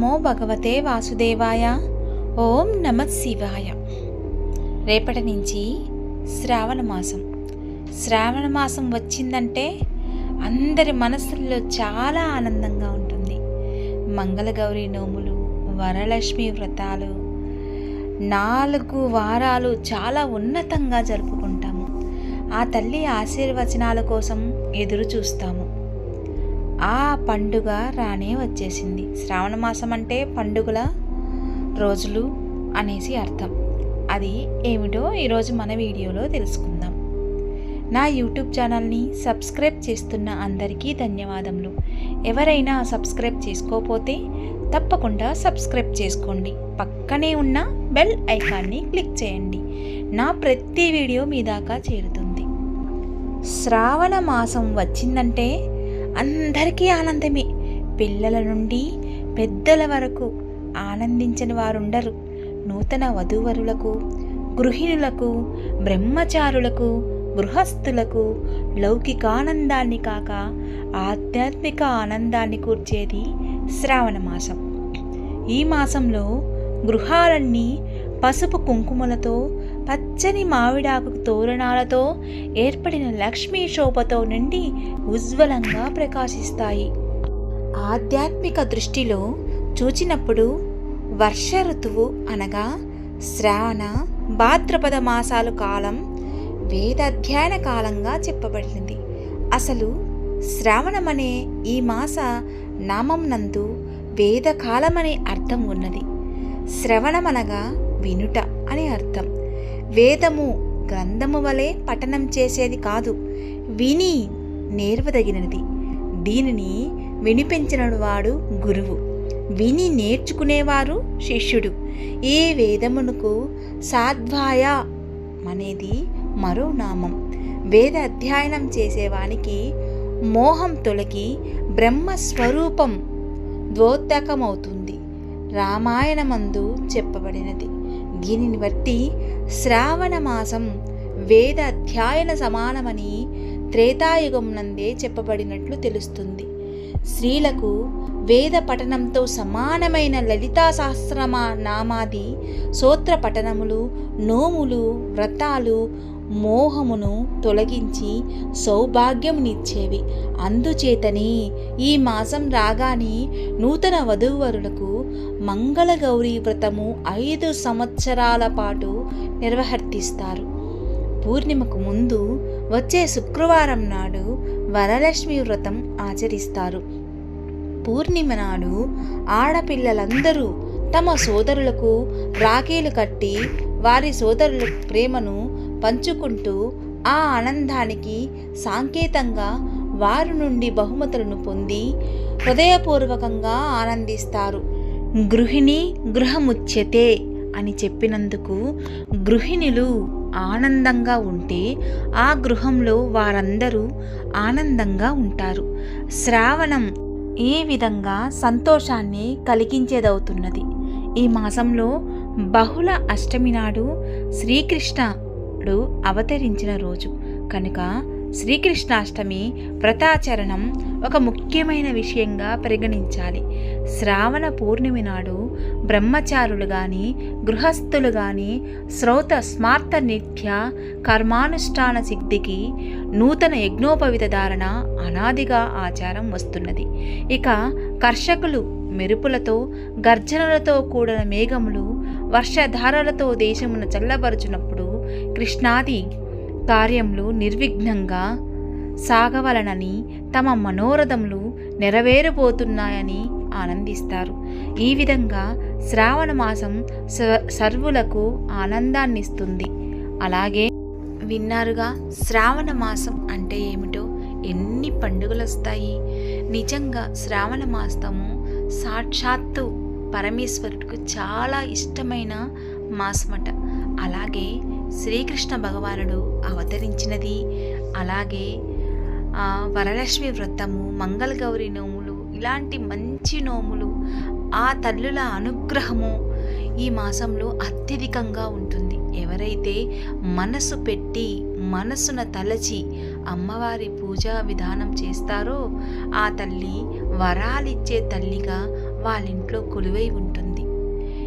నమో భగవతే వాసుదేవాయ. ఓం నమ శివాయ. రేపటి నుంచి శ్రావణ మాసం. శ్రావణ మాసం వచ్చిందంటే అందరి మనసుల్లో చాలా ఆనందంగా ఉంటుంది. మంగళగౌరి నోములు వరలక్ష్మి వ్రతాలు నాలుగు వారాలు చాలా ఉన్నతంగా జరుపుకుంటాము. ఆ తల్లి ఆశీర్వచనాల కోసం ఎదురు చూస్తాము. ఆ పండుగ రానే వచ్చేసింది. శ్రావణ మాసం అంటే పండుగల రోజులు అనేసి అర్థం. అది ఏమిటో ఈరోజు మన వీడియోలో తెలుసుకుందాం. నా యూట్యూబ్ ఛానల్ని సబ్స్క్రైబ్ చేస్తున్న అందరికీ ధన్యవాదములు. ఎవరైనా సబ్స్క్రైబ్ చేసుకోకపోతే తప్పకుండా సబ్స్క్రైబ్ చేసుకోండి. పక్కనే ఉన్న బెల్ ఐకాన్ని క్లిక్ చేయండి. నా ప్రతి వీడియో మీ దాకా చేరుతుంది. శ్రావణ మాసం వచ్చిందంటే అందరికీ ఆనందమే. పిల్లల నుండి పెద్దల వరకు ఆనందించని వారుండరు. నూతన వధూవరులకు గృహిణులకు బ్రహ్మచారులకు గృహస్థులకు లౌకికానందాన్ని కాక ఆధ్యాత్మిక ఆనందాన్ని కూర్చేది శ్రావణ మాసం. ఈ మాసంలో గృహాలన్నీ పసుపు కుంకుమలతో పచ్చని మామిడాకు తోరణాలతో ఏర్పడిన లక్ష్మీ శోభతో నుండి ఉజ్వలంగా ప్రకాశిస్తాయి. ఆధ్యాత్మిక దృష్టిలో చూచినప్పుడు వర్ష ఋతువు అనగా శ్రావణ భాద్రపద మాసాలు కాలం వేదాధ్యయన కాలంగా చెప్పబడింది. అసలు శ్రావణమనే ఈ మాస నామం నందు వేదకాలమనే అర్థం ఉన్నది. శ్రవణమనగా వినుట అని అర్థం. వేదము గ్రంథము వలె పఠనం చేసేది కాదు. విని నేర్వదగినది. దీనిని వినిపించినవాడు గురువు. విని నేర్చుకునేవారు శిష్యుడు. ఈ వేదమునకు సాధ్వాయ అనేది మరో నామం. వేద అధ్యయనం చేసేవానికి మోహం తొలగి బ్రహ్మస్వరూపం ద్వోత్తకమవుతుంది రామాయణమందు చెప్పబడినది. దీనిని బట్టి శ్రావణ మాసం వేద అధ్యయన సమానమని త్రేతాయుగం నందే చెప్పబడినట్లు తెలుస్తుంది. స్త్రీలకు వేద పఠనంతో సమానమైన లలితా సహస్రమా నామాది సూత్ర పఠనములు నోములు వ్రతాలు మోహమును తొలగించి సౌభాగ్యమునిచ్చేవి. అందుచేతని ఈ మాసం రాగానే నూతన వధూవరులకు మంగళగౌరీ వ్రతము ఐదు సంవత్సరాల పాటు నిర్వర్తిస్తారు పూర్ణిమకు ముందు వచ్చే శుక్రవారం నాడు వరలక్ష్మి వ్రతం ఆచరిస్తారు. పూర్ణిమ నాడు ఆడపిల్లలందరూ తమ సోదరులకు రాఖీలు కట్టి వారి సోదరుల ప్రేమను పంచుకుంటూ ఆ ఆనందానికి సాంకేతంగా వారి నుండి బహుమతులను పొంది హృదయపూర్వకంగా ఆనందిస్తారు. గృహిణి గృహముచ్యతే అని చెప్పినందుకు గృహిణులు ఆనందంగా ఉంటే ఆ గృహంలో వారందరూ ఆనందంగా ఉంటారు. శ్రావణం ఈ విధంగా సంతోషాన్ని కలిగించేదవుతున్నది? ఈ మాసంలో బహుళ అష్టమి నాడు శ్రీకృష్ణ శ్రీకృష్ణుడు అవతరించిన రోజు. కనుక శ్రీకృష్ణాష్టమి వ్రతాచరణం ఒక ముఖ్యమైన విషయంగా పరిగణించాలి. శ్రావణ పూర్ణిమి నాడు బ్రహ్మచారులు కానీ గృహస్థులు కానీ శ్రౌత స్మార్త నిత్య కర్మానుష్ఠాన సిద్ధికి నూతన యజ్ఞోపవిత ధారణ అనాదిగా ఆచారం వస్తున్నది. ఇక కర్షకులు మెరుపులతో గర్జనలతో కూడిన మేఘములు వర్షధారలతో దేశమును చల్లబరుచునప్పుడు కృష్ణాది కార్యములు నిర్విఘ్నంగా సాగవలనని తమ మనోరథములు నెరవేరబోతున్నాయని ఆనందిస్తారు. ఈ విధంగా శ్రావణ మాసం సర్వులకు ఆనందాన్నిస్తుంది. అలాగే విన్నారుగా శ్రావణ మాసం అంటే ఏమిటో? ఎన్ని పండుగలు వస్తాయి నిజంగా శ్రావణ మాసము సాక్షాత్తు పరమేశ్వరుడికి చాలా ఇష్టమైన మాసమట. అలాగే శ్రీకృష్ణ భగవానుడు అవతరించినది. అలాగే వరలక్ష్మి వ్రతము మంగళగౌరి నోములు ఇలాంటి మంచి నోములు ఆ తల్లుల అనుగ్రహము ఈ మాసంలో అత్యధికంగా ఉంటుంది. ఎవరైతే మనసు పెట్టి మనసున తలచి అమ్మవారి పూజా విధానం చేస్తారో ఆ తల్లి వరాలిచ్చే తల్లిగా వాళ్ళ ఇంట్లో కొలువై ఉంటుంది.